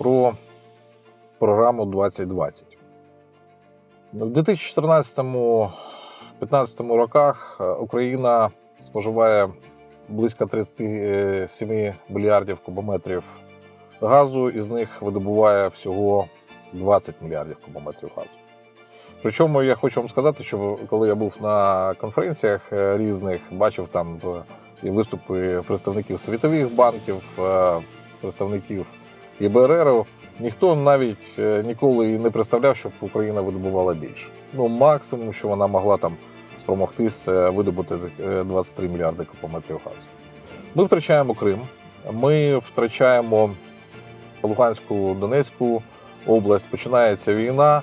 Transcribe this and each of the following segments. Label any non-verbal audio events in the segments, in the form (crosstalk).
про програму 2020. В 2014-2015 роках е, Україна споживає близько 37 мільярдів кубометрів газу, із них видобуває всього 20 мільярдів кубометрів газу. Причому я хочу вам сказати, що коли я був на конференціях е, різних, бачив там е, і виступи представників світових банків, е, представників ІБРР, ніхто навіть е, ніколи і не представляв, щоб Україна видобувала більше. Ну, максимум, що вона могла там спромогтись е, видобути е, 23 мільярди кубометрів газу. Ми втрачаємо Крим, ми втрачаємо Луганську, Донецьку область, починається війна.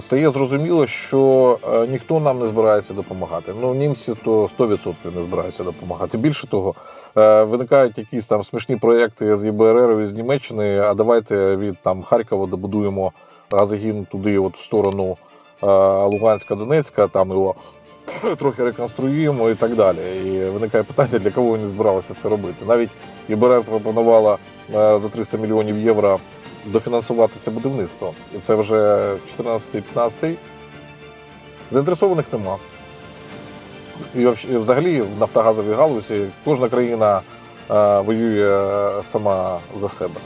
Стає зрозуміло, що е, ніхто нам не збирається допомагати. Ну, німці то 100% не збираються допомагати. Більше того, е, виникають якісь там смішні проекти з ЄБРР і з Німеччини. А давайте від там Харкова добудуємо газогін туди, от в сторону е, Луганська, Донецька, там його (coughs) трохи реконструюємо і так далі. І виникає питання, для кого вони збиралися це робити. Навіть ЄБРР пропонувала е, за 300 мільйонів євро дофінансувати це будівництво. І це вже 14-15. Заінтересованих нема. І взагалі в нафтогазовій галузі кожна країна е, воює сама за себе.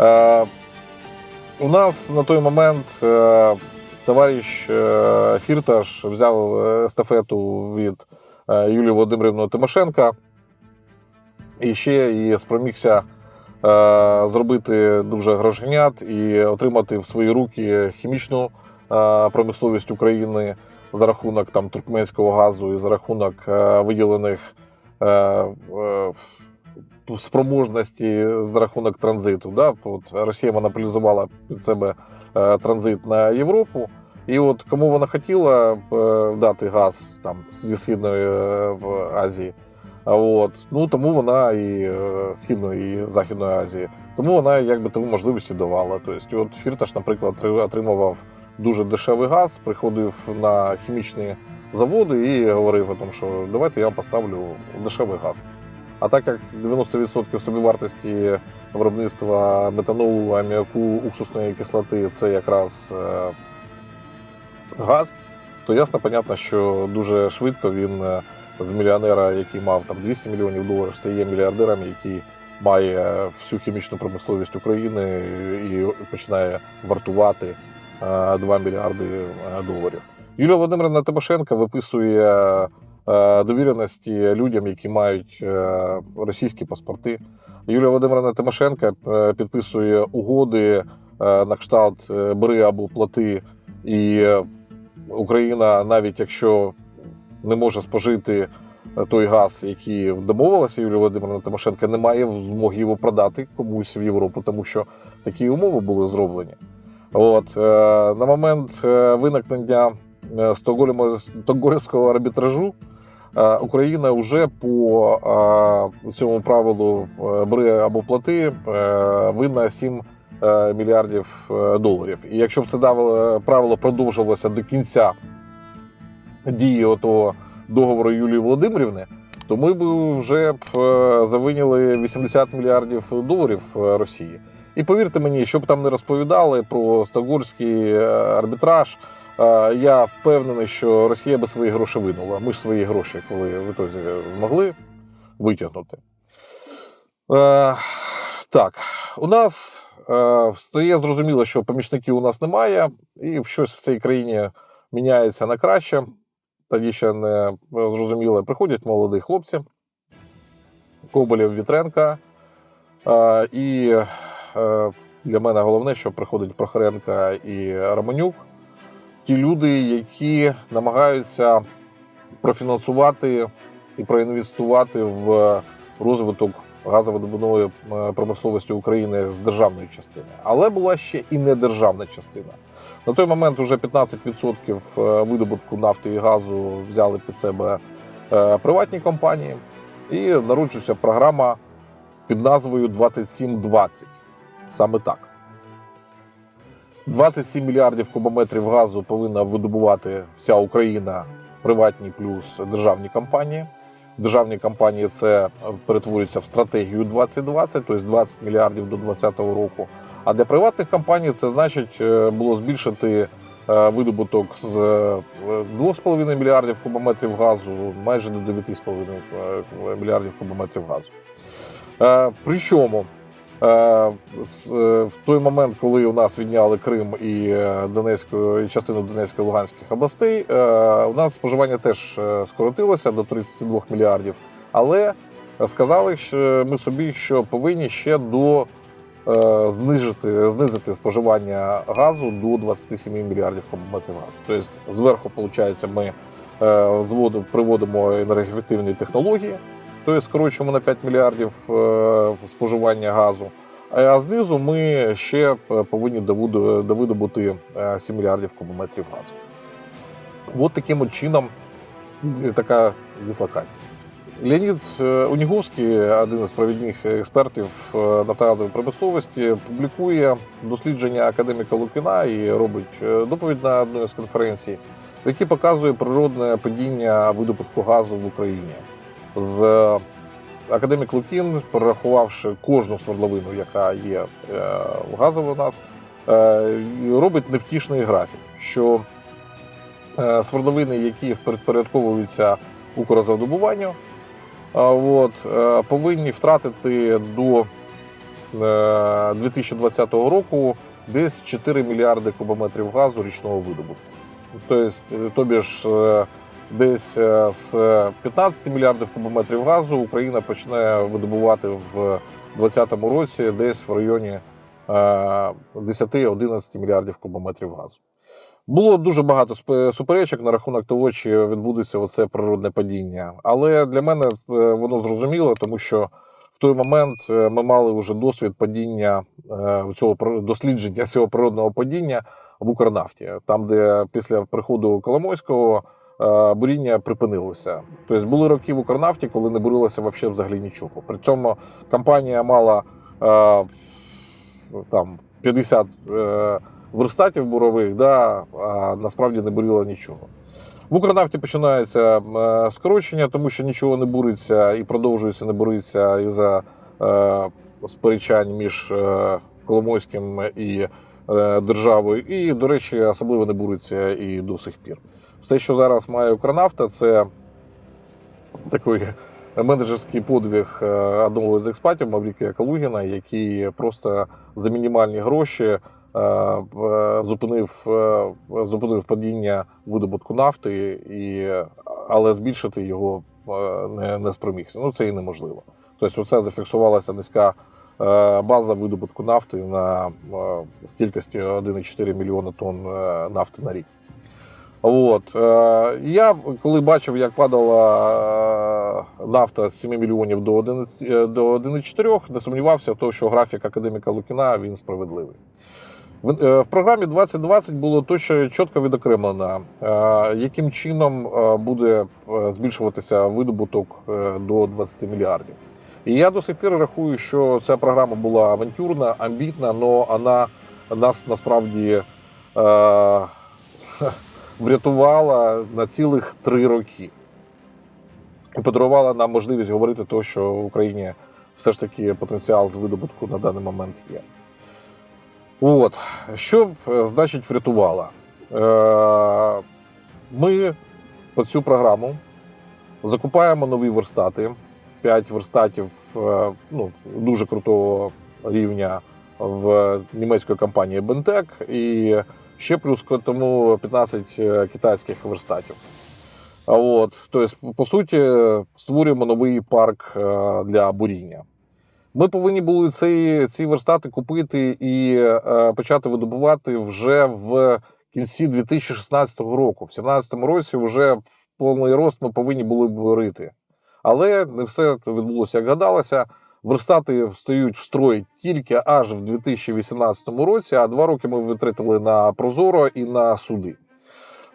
Е, у нас на той момент е, товариш е, Фірташ взяв естафету від е, Юлії Володимирівни Тимошенка і ще і спромігся е, зробити дуже грошенят і отримати в свої руки хімічну е, промисловість України за рахунок там туркменського газу і за рахунок е, виділених е, е, спроможності за рахунок транзиту. Да? От Росія монополізувала під себе транзит на Європу. І от кому вона хотіла дати газ там зі Східної Азії, от ну тому вона і Східної і Західної Азії, тому вона якби тому можливості давала. Тобто, от Фірташ, наприклад, отри- отримував дуже дешевий газ, приходив на хімічні заводи і говорив о тому, що давайте я поставлю дешевий газ. А так як 90% собівартості виробництва метанолу, аміаку, уксусної кислоти це якраз е, газ, то ясно, понятно, що дуже швидко він е, з мільйонера, який мав там 200 мільйонів доларів, стає мільярдером, який має всю хімічну промисловість України і починає вартувати 2 мільярди е, доларів. Юлія Володимирівна Тимошенко виписує е, довіреності людям, які мають е, російські паспорти. Юлія Володимирівна Тимошенко е, підписує угоди е, на кшталт е, бери або плати, і е, Україна, навіть якщо не може спожити е, той газ, який домовилася Юлія Володимирівна Тимошенко, не має змоги його продати комусь в Європу, тому що такі умови були зроблені. От, е, на момент е, виникнення е, Стокгольмського арбітражу Україна вже по цьому правилу бери або плати винна 7 е, мільярдів доларів. І якщо б це правило продовжувалося до кінця дії отого договору Юлії Володимирівни, то ми б вже б завиняли 80 мільярдів доларів Росії. І повірте мені, що б там не розповідали про Стокгольмський е, арбітраж, е, я впевнений, що Росія би свої гроші винула. Ми ж свої гроші, коли в ітозі змогли витягнути. Е, так, у нас стає зрозуміло, що помічників у нас немає, і щось в цій країні міняється на краще. Тоді ще не зрозуміло, приходять молоді хлопці, Коболєв Вітренка. І для мене головне, що приходить Прохоренка і Романюк. Ті люди, які намагаються профінансувати і проінвестувати в розвиток газовидобувної е, промисловості України з державної частини. Але була ще і недержавна частина. На той момент вже 15% е, видобутку нафти і газу взяли під себе е, приватні компанії, і народжується програма під назвою 2720. Саме так. 27 мільярдів кубометрів газу повинна видобувати вся Україна, приватні плюс державні компанії. державні компанії це перетворюється в стратегію 2020, тобто 20 мільярдів до 2020 року. А для приватних компаній це значить е, було збільшити е, видобуток з е, 2,5 мільярдів кубометрів газу майже до 9,5 е, мільярдів кубометрів газу. Е, Причому е, е, в той момент, коли у нас відняли Крим і е, Донецьку, і частину Донецької Луганських областей, е, у нас споживання теж е, скоротилося до 32 мільярдів. Але сказали ми собі, що повинні ще до е, знижити, знизити споживання газу до 27 мільярдів кубометрів газу. Тобто зверху, виходить, ми е, зводу- приводимо енергоефективні технології, тобто скорочуємо на 5 мільярдів е, споживання газу. А знизу ми ще е, повинні довидобути е, 7 мільярдів кубометрів газу. От таким чином така дислокація. Леонід е, Уніговський, один із провідних експертів е, нафтогазової промисловості, публікує дослідження академіка Лукіна і робить е, доповідь на одній з конференцій, який показує природне падіння видобутку газу в Україні. З е, академік Лукін, перерахувавши кожну свердловину, яка є е, газова у нас, е, робить невтішний графік, що свердловини, які підпорядковуються Укрзавдобуванню, а, от, повинні втратити до е, 2020 року десь 4 мільярди кубометрів газу річного видобутку. Тобто, тобі ж десь е, з 15 мільярдів кубометрів газу Україна почне видобувати в 2020 році десь в районі е, 10-11 мільярдів кубометрів газу. Було дуже багато суперечок на рахунок того, чи відбудеться оце природне падіння. Але для мене е, воно зрозуміло, тому що в той момент е, ми мали вже досвід падіння е, цього дослідження цього природного падіння в Укрнафті, там, де після приходу Коломойського е, буріння припинилося. Тобто були роки в Укрнафті, коли не бурилося вообще взагалі нічого. При цьому компанія мала е, там 50 е, верстатів бурових, да, а насправді не буріло нічого. В Укрнафті починається е, скорочення, тому що нічого не буриться і продовжується не буриться із-за е, сперечань між е, Коломойським і е, державою. І, до речі, особливо не буриться і до сих пір. Все, що зараз має Укрнафта, це такий менеджерський подвиг е, одного з експатів Маврікія Калугіна, який просто за мінімальні гроші е, зупинив, е, зупинив падіння видобутку нафти, і, але збільшити його не, не спромігся. Ну це і неможливо. Тобто, це зафіксувалася низька база видобутку нафти на в кількості 1,4 мільйона тонн нафти на рік. От. е, Я коли бачив, як падала е, нафта з 7 мільйонів до 11, е, до 1,4, не сумнівався в тому, що графік академіка Лукіна він справедливий. В, е, програмі 2020 було точно чітко відокремлено, яким чином буде збільшуватися видобуток до 20 мільярдів. І я до сих пір рахую, що ця програма була авантюрна, амбітна, але вона нас насправді врятувала на цілих три роки і подарувала нам можливість говорити, те, що в Україні все ж таки потенціал з видобутку на даний момент є. От, що е, значить врятувала? Е, Ми по цю програму закупаємо нові верстати. 5 верстатів е, ну, дуже крутого рівня в німецької компанії Bentec і ще плюс к тому 15 е, китайських верстатів. От, тобто, по суті, створюємо новий парк е, для буріння. Ми повинні були ці, ці верстати купити і е, почати видобувати вже в кінці 2016 року. В 2017 році вже в повний рост ми повинні були б рити. Але не все відбулося, як гадалося. Верстати встають в строй тільки аж в 2018 році, а два роки ми витратили на Прозоро і на суди.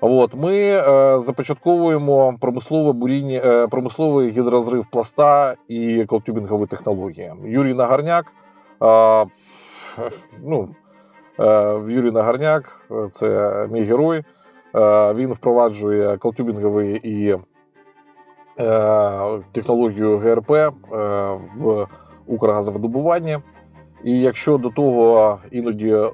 От ми е, започатковуємо промислове буріння, е, промисловий гідрозрив пласта і колтюбінгові технології. Юрій Нагарняк, е, ну, е, Юрій Нагарняк, е, це мій герой. Е, він впроваджує колтюбінгові і технологію ГРП е, в Укргазовидобуванні. І якщо до того іноді е,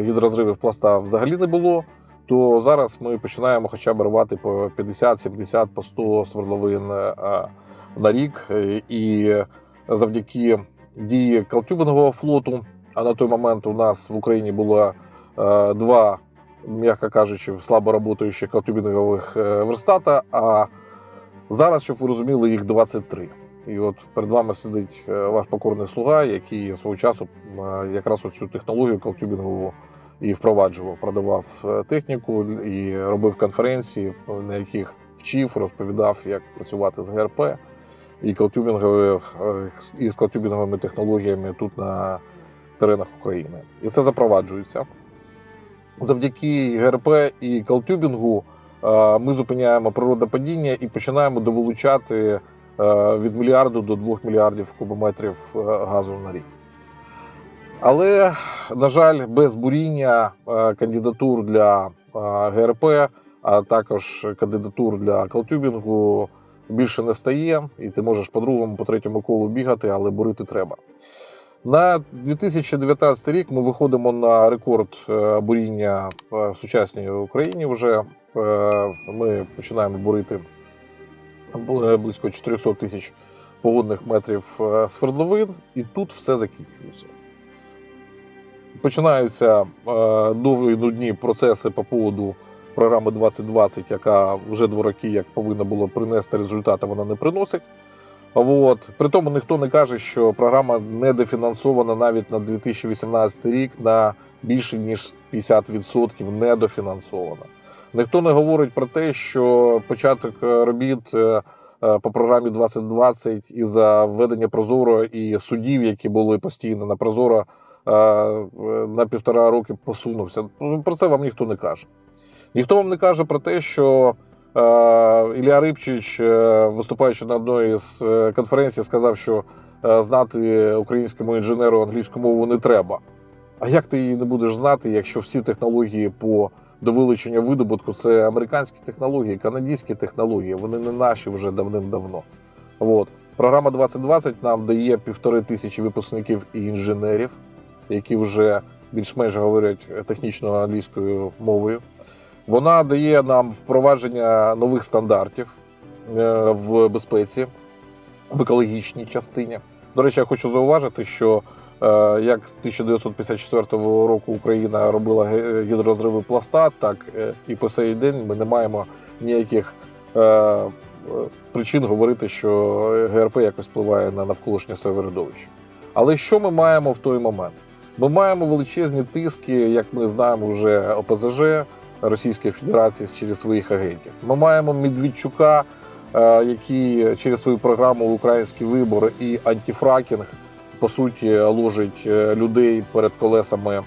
гідрозривів пласта взагалі не було, то зараз ми починаємо хоча б рвати по 50, 70, по 100 свердловин е, на рік. Е, І завдяки дії калтюбингового флоту, а на той момент у нас в Україні було е, два, м'яко кажучи, слабо працюючих калтюбингових е, верстата. А зараз, щоб ви розуміли, їх 23. І от перед вами сидить е, ваш покорний слуга, який свого часу е, якраз оцю технологію калтюбінгову і впроваджував, продавав е, техніку і робив конференції, на яких вчив, розповідав, як працювати з ГРП і і з калтюбінговими технологіями тут на теренах України. І це запроваджується. Завдяки ГРП і калтюбінгу ми зупиняємо природопадіння і починаємо довилучати е, від мільярду до 2 мільярдів кубометрів е, газу на рік. Але, на жаль, без буріння е, кандидатур для е, ГРП, а також кандидатур для калтюбінгу більше не стає, і ти можеш по другому, по третьому колу бігати, але бурити треба. На 2019 рік ми виходимо на рекорд е, буріння е, в сучасній Україні. Вже Е, ми починаємо бурити близько 400 тисяч погодних метрів е, свердловин, і тут все закінчується. Починаються е, довгі нудні процеси по поводу програми 2020, яка вже два роки як повинна була принести результати, вона не приносить. От. При тому ніхто не каже, що програма недофінансована навіть на 2018 рік на більше ніж 50% недофінансована. Ніхто не говорить про те, що початок е, робіт е, е, по програмі 2020 і за введення Прозоро і судів, які були постійно на Прозоро, на півтора роки посунувся. Ну, Про це вам ніхто не каже. Ніхто вам не каже про те, що Ілля Рибчич, виступаючи на одній з конференцій, сказав, що знати українському інженеру англійську мову не треба. А як ти її не будеш знати, якщо всі технології по до вилучення видобутку це американські технології, канадські технології, вони не наші вже давним-давно. От. Програма 2020 нам дає півтори тисячі випускників і інженерів, які вже більш-менш говорять технічно англійською мовою. Вона дає нам впровадження нових стандартів е, в безпеці, в екологічній частині. До речі, я хочу зауважити, що е, як з 1954 року Україна робила гідрозриви пласта, так е, і по сей день ми не маємо ніяких е, е, причин говорити, що ГРП якось впливає на навколишнє середовище. Але що ми маємо в той момент? Ми маємо величезні тиски, як ми знаємо, вже ОПЗЖ Російської Федерації через своїх агентів. Ми маємо Медведчука, е, який через свою програму Український вибор і антифракінг по суті ложить е, людей перед колесами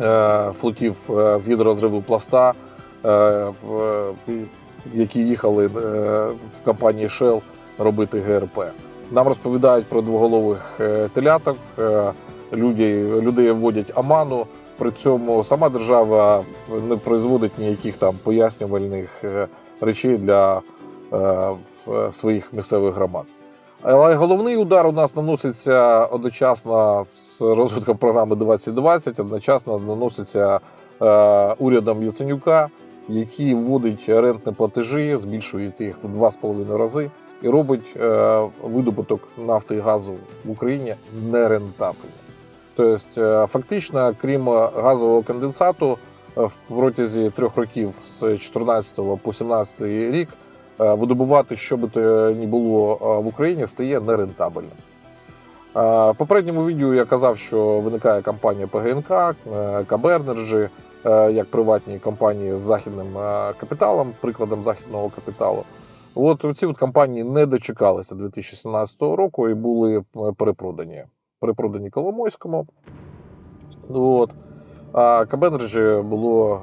е, флотів е, з гідрозриву пласта, які їхали в компанії Shell робити ГРП. Нам розповідають про двоголових теляток, людей, людей вводять Аману. При цьому сама держава не производить ніяких там пояснювальних речей для своїх місцевих громад. Але головний удар у нас наноситься одночасно з розвитком програми 2020, одночасно наноситься е, урядом Яценюка, який вводить рентні платежі, збільшує їх в 2,5 рази і робить е, видобуток нафти і газу в Україні нерентабельним. Тобто, е, фактично, крім газового конденсату, в протязі трьох років з 14 по 17 рік видобувати, що би то ні було е, в Україні, стає нерентабельним. Е, В попередньому відео я казав, що виникає компанія ПГНК, е, е, як приватні компанії з західним е, капіталом, прикладом західного капіталу. От ці от компанії не дочекалися 2017 року і були е, перепродані. Перепродані Коломойському. От. А КБ Енерджі було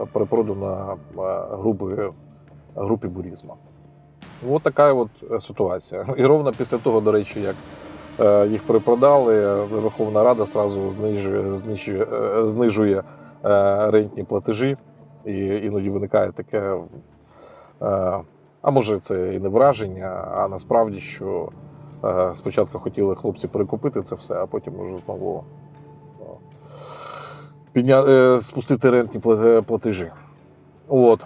е, перепродано е, групи, групі Бурізма. От така от е, ситуація. І ровно після того, до речі, як е, їх перепродали, Верховна Рада зразу знижує, знижує, е, знижує рентні платежі, і іноді виникає таке. А може, це і не враження, а насправді, що спочатку хотіли хлопці перекупити це все, а потім уже знову підня... спустити рентні платежі. От.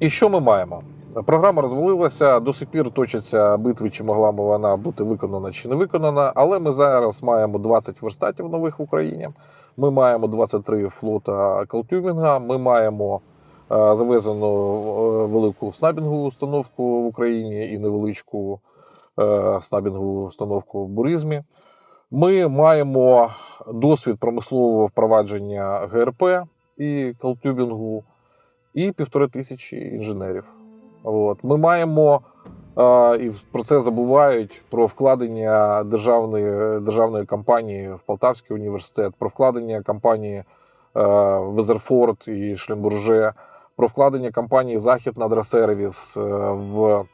І що ми маємо? Програма розвалилася, до сих пір точаться битви, чи могла б вона бути виконана чи не виконана. Але ми зараз маємо 20 верстатів нових в Україні. Ми маємо 23 флота Калтюмінга. Ми маємо е, завезену е, велику снабінгову установку в Україні і невеличку е, снабінгову установку в Буризмі. Ми маємо досвід промислового впровадження ГРП і калтюбінгу, і півтори тисячі інженерів. От. Ми маємо, е, і про це забувають, про вкладення державної, державної компанії в Полтавський університет, про вкладення компанії е, Везерфорд і Шлембурже, про вкладення компанії Захід Надрасервіс е, в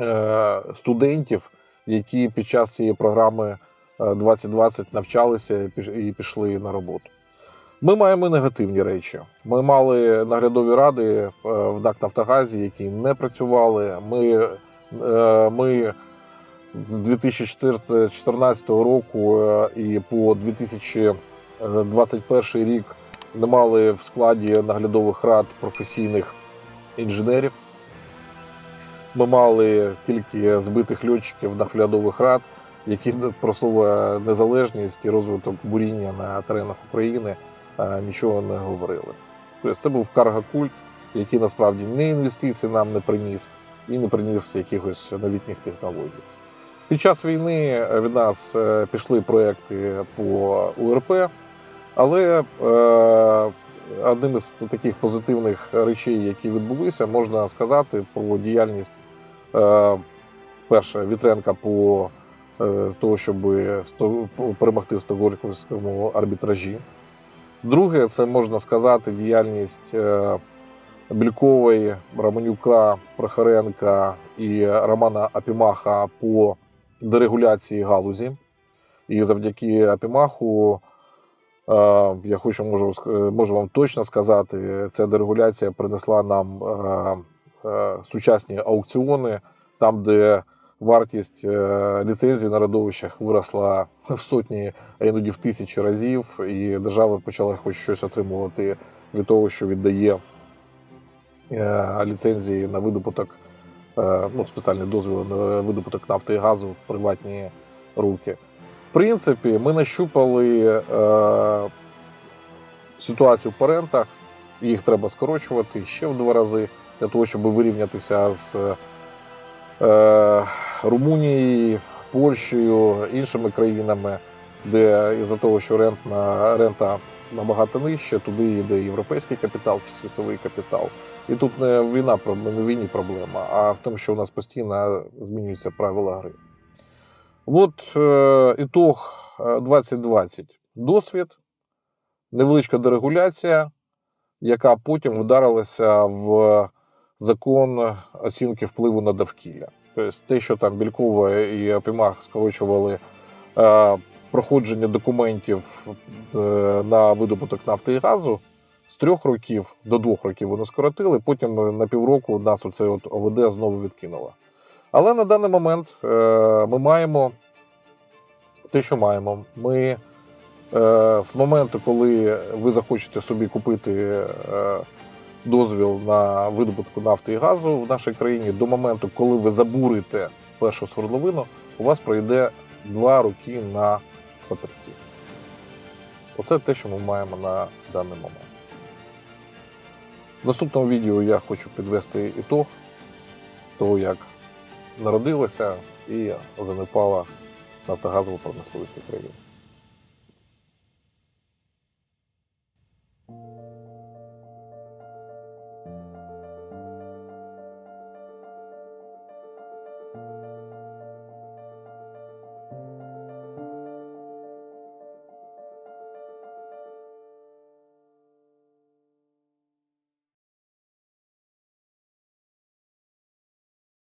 е, студентів, які під час цієї програми е, 2020 навчалися і пішли на роботу. Ми маємо негативні речі. Ми мали наглядові ради е, в НАК Нафтогазі, які не працювали. Ми, е, ми з 2014 року е, і по 2021 рік не мали в складі наглядових рад професійних інженерів. Ми мали тільки збитих льотчиків наглядових рад, які про слово незалежність і розвиток буріння на теренах України нічого не говорили. Тобто це був каргокульт, який насправді не інвестицій нам не приніс і не приніс якихось новітніх технологій. Під час війни від нас е, пішли проекти по УРП, але е, одним із таких позитивних речей, які відбулися, можна сказати про діяльність е, перше Вітренка по е, того, щоб перемогти в Стокгольмському арбітражі. Друге, це можна сказати, діяльність е, Бількової, Романюка, Прохоренка і Романа Апімаха по дерегуляції галузі. І завдяки Апімаху, е, я хочу можу, можу вам точно сказати, ця дерегуляція принесла нам е, е, сучасні аукціони, там, де вартість е, ліцензій на родовищах виросла в сотні, а іноді в тисячі разів, і держава почала хоч щось отримувати від того, що віддає е, ліцензії на видобуток, е, ну, спеціальні дозвіли на видобуток нафти і газу в приватні руки. В принципі, ми нащупали ситуацію по рентах, їх треба скорочувати ще в два рази для того, щоб вирівнятися з Румунією, Польщею, іншими країнами, де із-за того, що рентна, рента набагато нижче, туди йде європейський капітал чи світовий капітал. І тут не війна, не війні проблема, а в тому, що у нас постійно змінюються правила гри. От е, ітог е, 2020. Досвід, невеличка дерегуляція, яка потім вдарилася в закон оцінки впливу на довкілля. Тобто те, що там Бількова і Апімах скорочували е, проходження документів е, на видобуток нафти і газу, з трьох років до двох років вони скоротили, потім на півроку нас оце от ОВД знову відкинуло. Але на даний момент е, ми маємо те, що маємо. Ми з моменту, коли ви захочете собі купити дозвіл на видобутку нафти і газу в нашій країні, до моменту, коли ви забурите першу свердловину, у вас пройде два роки на папірці. Оце те, що ми маємо на даний момент. В наступному відео я хочу підвести ітог того, як народилася і занепала нафтогазова промисловість України.